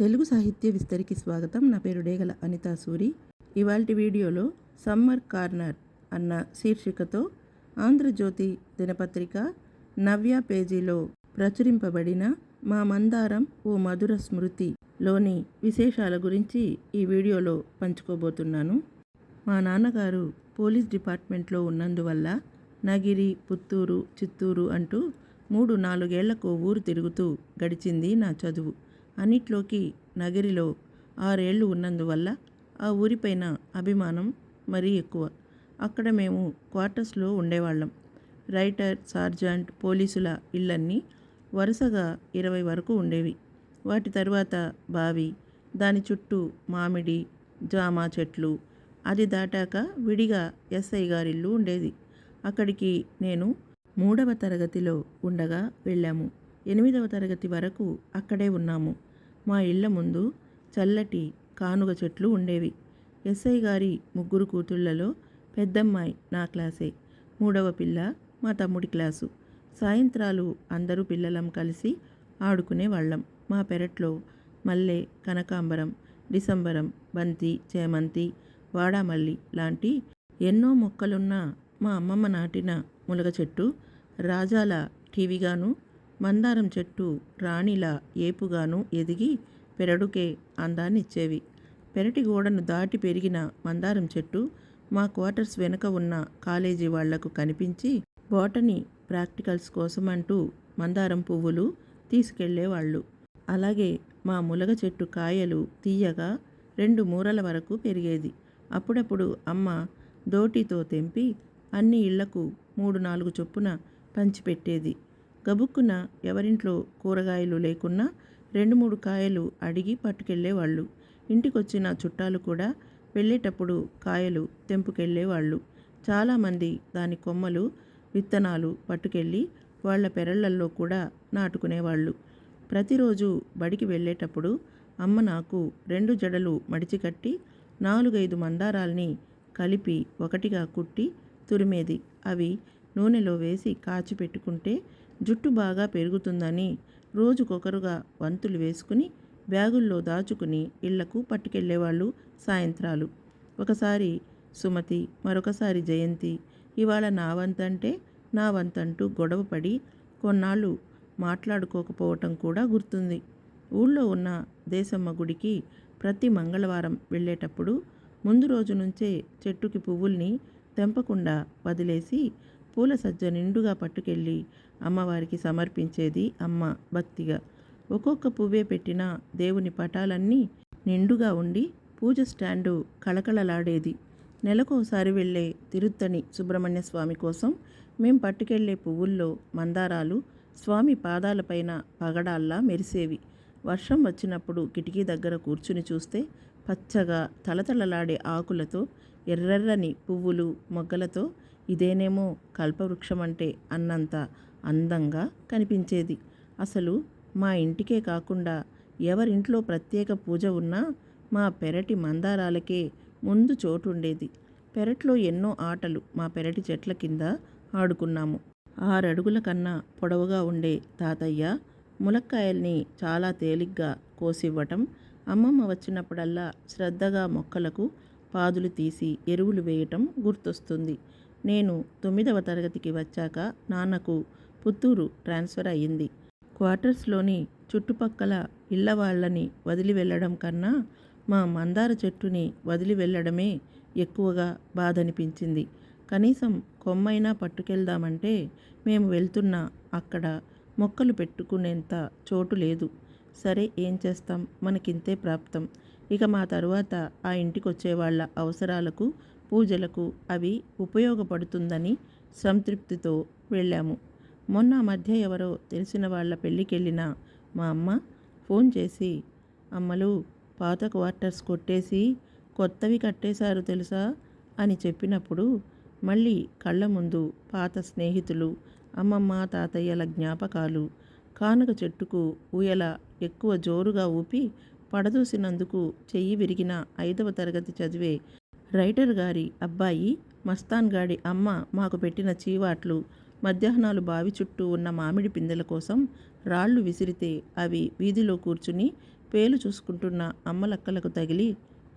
తెలుగు సాహిత్య విస్తరికి స్వాగతం. నా పేరు డేగల అనితా సూరి. ఇవాల్టి వీడియోలో సమ్మర్ కార్నర్ అన్న శీర్షికతో ఆంధ్రజ్యోతి దినపత్రిక నవ్య పేజీలో ప్రచురింపబడిన మా మందారం ఓ మధుర స్మృతిలోని విశేషాల గురించి ఈ వీడియోలో పంచుకోబోతున్నాను. మా నాన్నగారు పోలీస్ డిపార్ట్మెంట్లో ఉన్నందువల్ల నగిరి పుత్తూరు చిత్తూరు అంటూ మూడు నాలుగేళ్ళకు ఊరు తిరుగుతూ గడిచింది నా చదువు. అన్నిట్లోకి నగిరిలో ఆరేళ్ళు ఉన్నందువల్ల ఆ ఊరిపైన అభిమానం మరీ ఎక్కువ. అక్కడ మేము క్వార్టర్స్లో ఉండేవాళ్ళం. రైటర్ సార్జెంట్ పోలీసుల ఇళ్ళన్నీ వరుసగా ఇరవై వరకు ఉండేవి. వాటి తరువాత బావి దాని చుట్టూ మామిడి జామ చెట్లు అది దాటాక విడిగా ఎస్ఐ గారిల్లు ఉండేది. అక్కడికి నేను మూడవ తరగతిలో ఉండగా వెళ్ళాము. ఎనిమిదవ తరగతి వరకు అక్కడే ఉన్నాము. మా ఇళ్ళ ముందు చల్లటి కానుగ చెట్లు ఉండేవి. ఎస్ఐ గారి ముగ్గురు కూతుళ్ళలో పెద్దమ్మాయి నా క్లాసే మూడవ పిల్ల మా తమ్ముడి క్లాసు. సాయంత్రాలు అందరూ పిల్లలం కలిసి ఆడుకునే వాళ్ళం. మా పెరట్లో మల్లె కనకాంబరం డిసెంబరం బంతి చేమంతి వాడామల్లి లాంటి ఎన్నో మొక్కలున్న మా అమ్మమ్మ నాటిన ములగ చెట్టు రాజాల టీవీగాను మందారం చెట్టు రాణిల ఏపుగాను ఎదిగి పెరడుకే అందాన్నిచ్చేవి. పెరటి గోడను దాటి పెరిగిన మందారం చెట్టు మా క్వార్టర్స్ వెనుక ఉన్న కాలేజీ వాళ్ళకు కనిపించి బాటనీ ప్రాక్టికల్స్ కోసమంటూ మందారం పువ్వులు తీసుకెళ్ళేవాళ్ళు. అలాగే మా ములగ చెట్టు కాయలు తీయగా రెండు మూరల వరకు పెరిగేది. అప్పుడప్పుడు అమ్మ దోటితో తెంపి అన్ని ఇళ్ళకు మూడు నాలుగు చొప్పున పంచిపెట్టేది. గబుక్కున ఎవరింట్లో కూరగాయలు లేకున్నా రెండు మూడు కాయలు అడిగి పట్టుకెళ్ళేవాళ్ళు. ఇంటికొచ్చిన చుట్టాలు కూడా వెళ్ళేటప్పుడు కాయలు తెంపుకెళ్ళేవాళ్ళు. చాలామంది దాని కొమ్మలు విత్తనాలు పట్టుకెళ్ళి వాళ్ళ పెరళ్ళల్లో కూడా నాటుకునేవాళ్ళు. ప్రతిరోజు బడికి వెళ్ళేటప్పుడు అమ్మ నాకు రెండు జడలు మడిచికట్టి నాలుగైదు మందారాల్ని కలిపి ఒకటిగా కుట్టి తురిమేది. అవి నూనెలో వేసి కాచి పెట్టుకుంటే జుట్టు బాగా పెరుగుతుందని రోజుకొకరుగా వంతులు వేసుకుని బ్యాగుల్లో దాచుకుని ఇళ్ళకు పట్టుకెళ్ళేవాళ్ళు సాయంత్రాలు. ఒకసారి సుమతి మరొకసారి జయంతి. ఇవాళ నా వంతంటే నా వంతంటూ గొడవపడి కొన్నాళ్ళు మాట్లాడుకోకపోవటం కూడా గుర్తుంది. ఊళ్ళో ఉన్న దేశమ్మ గుడికి ప్రతి మంగళవారం వెళ్ళేటప్పుడు ముందు రోజు నుంచే చెట్టుకి పువ్వుల్ని తెంపకుండా వదిలేసి పూల సజ్జ నిండుగా పట్టుకెళ్ళి అమ్మవారికి సమర్పించేది అమ్మ భక్తిగా. ఒక్కొక్క పువ్వే పెట్టిన దేవుని పటాలన్నీ నిండుగా ఉండి పూజ స్టాండు కళకళలాడేది. నెలకోసారి వెళ్ళే తిరుత్తని సుబ్రహ్మణ్య స్వామి కోసం మేం పట్టుకెళ్ళే పువ్వుల్లో మందారాలు స్వామి పాదాలపైన పగడాల్లా మెరిసేవి. వర్షం వచ్చినప్పుడు కిటికీ దగ్గర కూర్చుని చూస్తే పచ్చగా తలతలలాడే ఆకులతో ఎర్రెర్రని పువ్వులు మొగ్గలతో ఇదేనేమో కల్పవృక్షం అంటే అన్నంత అందంగా కనిపించేది. అసలు మా ఇంటికే కాకుండా ఎవరింట్లో ప్రత్యేక పూజ ఉన్నా మా పెరటి మందారాలకే ముందు చోటుండేది. పెరట్లో ఎన్నో ఆటలు మా పెరటి చెట్ల కింద ఆడుకున్నాము. ఆరడుగుల కన్నా పొడవుగా ఉండే తాతయ్య ములక్కాయల్ని చాలా తేలిగ్గా కోసివ్వటం అమ్మమ్మ వచ్చినప్పుడల్లా శ్రద్ధగా మొక్కలకు పాదులు తీసి ఎరువులు వేయటం గుర్తొస్తుంది. నేను తొమ్మిదవ తరగతికి వచ్చాక నాన్నకు పుత్తూరు ట్రాన్స్ఫర్ అయ్యింది. క్వార్టర్స్లోని చుట్టుపక్కల ఇళ్ళ వాళ్ళని వదిలి వెళ్ళడం కన్నా మా మందార చెట్టుని వదిలి వెళ్ళడమే ఎక్కువగా బాధనిపించింది. కనీసం కొమ్మైనా పట్టుకెళ్దామంటే మేము వెళ్తున్న అక్కడ మొక్కలు పెట్టుకునేంత చోటు లేదు. సరే ఏం చేస్తాం? మనకింతే ప్రాప్తం. ఇక మా తరువాత ఆ ఇంటికి వచ్చేవాళ్ళ అవసరాలకు పూజలకు అవి ఉపయోగపడుతుందని సంతృప్తితో వెళ్ళాము. మొన్న మధ్య ఎవరో తెలిసిన వాళ్ళ పెళ్ళికెళ్ళిన మా అమ్మ ఫోన్ చేసి అమ్మలు పాత క్వార్టర్స్ కొట్టేసి కొత్తవి కట్టేశారు తెలుసా? అని చెప్పినప్పుడు మళ్ళీ కళ్ళ ముందు పాత స్నేహితులు అమ్మమ్మ తాతయ్యల జ్ఞాపకాలు కానుక చెట్టుకు ఊయల ఎక్కువ జోరుగా ఊపి పడదూసినందుకు చెయ్యి విరిగిన ఐదవ తరగతి చదివే రైటర్ గారి అబ్బాయి మస్తాన్ గాడి అమ్మ మాకు పెట్టిన చీవాట్లు మధ్యాహ్నాలు బావి చుట్టూ ఉన్న మామిడి పిందెల కోసం రాళ్ళు విసిరితే అవి వీధిలో కూర్చుని పేలు చూసుకుంటున్న అమ్మలక్కలకు తగిలి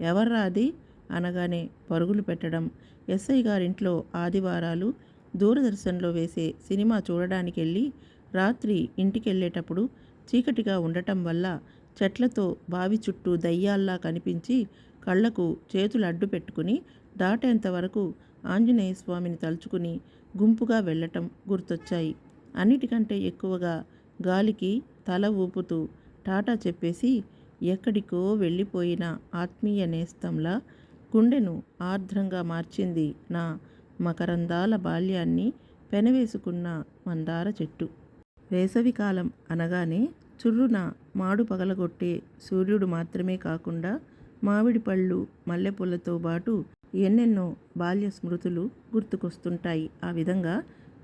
ఎవర్రా అది? అనగానే పరుగులు పెట్టడం. ఎస్ఐ గారింట్లో ఆదివారాలు దూరదర్శన్లో వేసే సినిమా చూడడానికి వెళ్ళి రాత్రి ఇంటికెళ్ళేటప్పుడు చీకటిగా ఉండటం వల్ల చెట్లతో బావి చుట్టూ దయ్యాల్లా కనిపించి కళ్ళకు చేతులు అడ్డు పెట్టుకుని దాటేంత వరకు ఆంజనేయ స్వామిని తలుచుకుని గుంపుగా వెళ్ళటం గుర్తొచ్చాయి. అన్నిటికంటే ఎక్కువగా గాలికి తల ఊపుతూ టాటా చెప్పేసి ఎక్కడికో వెళ్ళిపోయిన ఆత్మీయ నేస్తంలా గుండెను ఆర్ద్రంగా మార్చింది నా మకరందాల బాల్యాన్ని పెనవేసుకున్న మందార చెట్టు. వేసవికాలం అనగానే చుర్రున మాడు పగలగొట్టే సూర్యుడు మాత్రమే కాకుండా మామిడి పళ్ళు మల్లెపూలతో పాటు ఎన్నెన్నో బాల్య స్మృతులు గుర్తుకొస్తుంటాయి. ఆ విధంగా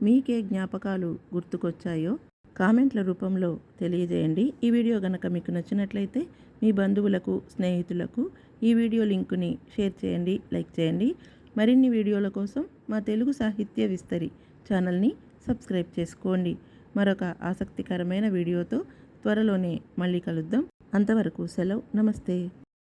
మీకే జ్ఞాపకాలు గుర్తుకొచ్చాయో కామెంట్ల రూపంలో తెలియజేయండి. ఈ వీడియో గనక మీకు నచ్చినట్లయితే మీ బంధువులకు స్నేహితులకు ఈ వీడియో లింకుని షేర్ చేయండి లైక్ చేయండి. మరిన్ని వీడియోల కోసం మా తెలుగు సాహిత్య విస్తరి ఛానల్ని సబ్స్క్రైబ్ చేసుకోండి. మరొక ఆసక్తికరమైన వీడియోతో త్వరలోనే మళ్ళీ కలుద్దాం. అంతవరకు సెలవు. నమస్తే.